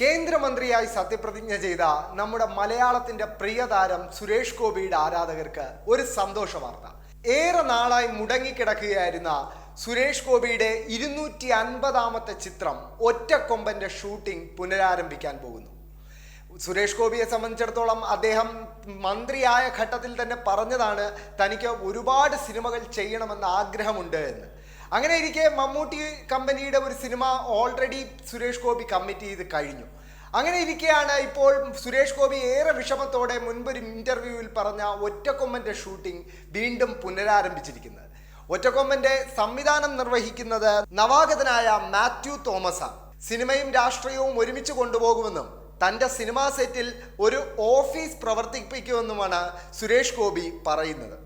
കേന്ദ്രമന്ത്രിയായി സത്യപ്രതിജ്ഞ ചെയ്ത നമ്മുടെ മലയാളത്തിന്റെ പ്രിയതാരം സുരേഷ് ഗോപിയുടെ ആരാധകർക്ക് ഒരു സന്തോഷ വാർത്ത. ഏറെ നാളായി മുടങ്ങിക്കിടക്കുകയായിരുന്ന സുരേഷ് ഗോപിയുടെ ഇരുന്നൂറ്റി അൻപതാമത്തെ ചിത്രം ഒറ്റക്കൊമ്പന്റെ ഷൂട്ടിംഗ് പുനരാരംഭിക്കാൻ പോകുന്നു. സുരേഷ് ഗോപിയെ സംബന്ധിച്ചിടത്തോളം അദ്ദേഹം മന്ത്രിയായ ഘട്ടത്തിൽ തന്നെ പറഞ്ഞതാണ് തനിക്ക് ഒരുപാട് സിനിമകൾ ചെയ്യണമെന്ന് ആഗ്രഹമുണ്ട് എന്ന്. അങ്ങനെ ഇരിക്കെ മമ്മൂട്ടി കമ്പനിയുടെ ഒരു cinema already Suresh Gopi commit ചെയ്ത് കഴിഞ്ഞു. അങ്ങനെ ഇരിക്കെയാണ് ഇപ്പോൾ സുരേഷ് ഗോപി ഏറെ വിഷമത്തോടെ മുൻപൊരു ഇന്റർവ്യൂവിൽ പറഞ്ഞ ഒറ്റക്കൊമ്പന്റെ ഷൂട്ടിംഗ് വീണ്ടും പുനരാരംഭിച്ചിരിക്കുന്നത്. ഒറ്റക്കൊമ്പന്റെ സംവിധാനം നിർവഹിക്കുന്നത് നവാഗതനായ മാത്യു തോമസാണ്. സിനിമയും രാഷ്ട്രീയവും ഒരുമിച്ച് കൊണ്ടുപോകുമെന്നും തന്റെ സിനിമാ സെറ്റിൽ ഒരു ഓഫീസ് പ്രവർത്തിപ്പിക്കുമെന്നുമാണ് സുരേഷ് ഗോപി പറയുന്നത്.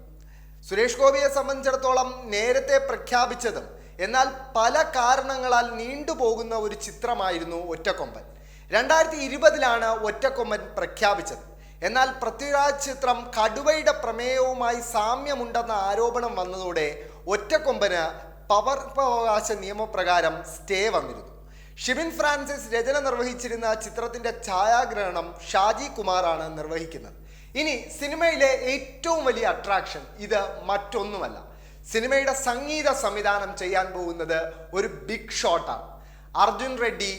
സുരേഷ് ഗോപിയെ സംബന്ധിച്ചിടത്തോളം നേരത്തെ പ്രഖ്യാപിച്ചതും എന്നാൽ പല കാരണങ്ങളാൽ നീണ്ടുപോകുന്ന ഒരു ചിത്രമായിരുന്നു ഒറ്റക്കൊമ്പൻ. രണ്ടായിരത്തി ഇരുപതിലാണ് ഒറ്റക്കൊമ്പൻ പ്രഖ്യാപിച്ചത്. എന്നാൽ പൃഥ്വിരാജ് ചിത്രം കടുവയുടെ പ്രമേയവുമായി സാമ്യമുണ്ടെന്ന ആരോപണം വന്നതോടെ ഒറ്റക്കൊമ്പന് പകർപ്പവകാശ നിയമപ്രകാരം സ്റ്റേ വന്നിരുന്നു. ഷിബിൻ ഫ്രാൻസിസ് രചന നിർവഹിച്ചിരുന്ന ചിത്രത്തിന്റെ ഛായാഗ്രഹണം ഷാജി കുമാറാണ് നിർവഹിക്കുന്നത്. ഇനി സിനിമയിലെ ഏറ്റവും വലിയ അട്രാക്ഷൻ ഇത് മറ്റൊന്നുമല്ല. സിനിമയുടെ സംഗീത സംവിധാനം ചെയ്യാൻ പോകുന്നത് ഒരു ബിഗ് ഷോട്ടാണ് അർജുൻ റെഡ്ഡി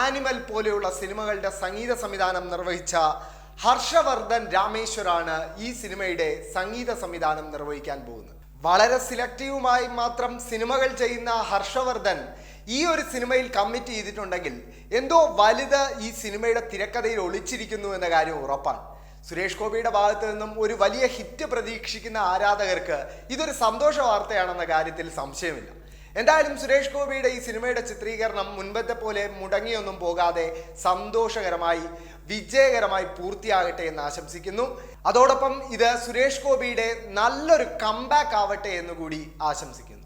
ആനിമൽ പോലെയുള്ള സിനിമകളുടെ സംഗീത സംവിധാനം നിർവഹിച്ച ഹർഷവർദ്ധൻ രാമേശ്വരാണ് ഈ സിനിമയുടെ സംഗീത സംവിധാനം നിർവഹിക്കാൻ പോകുന്നത്. വളരെ സിലക്റ്റീവുമായി മാത്രം സിനിമകൾ ചെയ്യുന്ന ഹർഷവർദ്ധൻ ഈ ഒരു സിനിമയിൽ കമ്മിറ്റ് ചെയ്തിട്ടുണ്ടെങ്കിൽ എന്തോ വലുത് ഈ സിനിമയുടെ തിരക്കഥയിൽ ഒളിച്ചിരിക്കുന്നു എന്ന കാര്യം ഉറപ്പാണ്. സുരേഷ് ഗോപിയുടെ ഭാഗത്തു നിന്നും ഒരു വലിയ ഹിറ്റ് പ്രതീക്ഷിക്കുന്ന ആരാധകർക്ക് ഇതൊരു സന്തോഷ വാർത്തയാണെന്ന കാര്യത്തിൽ സംശയമില്ല. എന്തായാലും സുരേഷ് ഗോപിയുടെ ഈ സിനിമയുടെ ചിത്രീകരണം മുൻപത്തെ പോലെ മുടങ്ങിയൊന്നും പോകാതെ സന്തോഷകരമായി വിജയകരമായി പൂർത്തിയാകട്ടെ എന്ന് ആശംസിക്കുന്നു. അതോടൊപ്പം ഇത് സുരേഷ് ഗോപിയുടെ നല്ലൊരു കംബാക്ക് ആവട്ടെ എന്ന് കൂടി ആശംസിക്കുന്നു.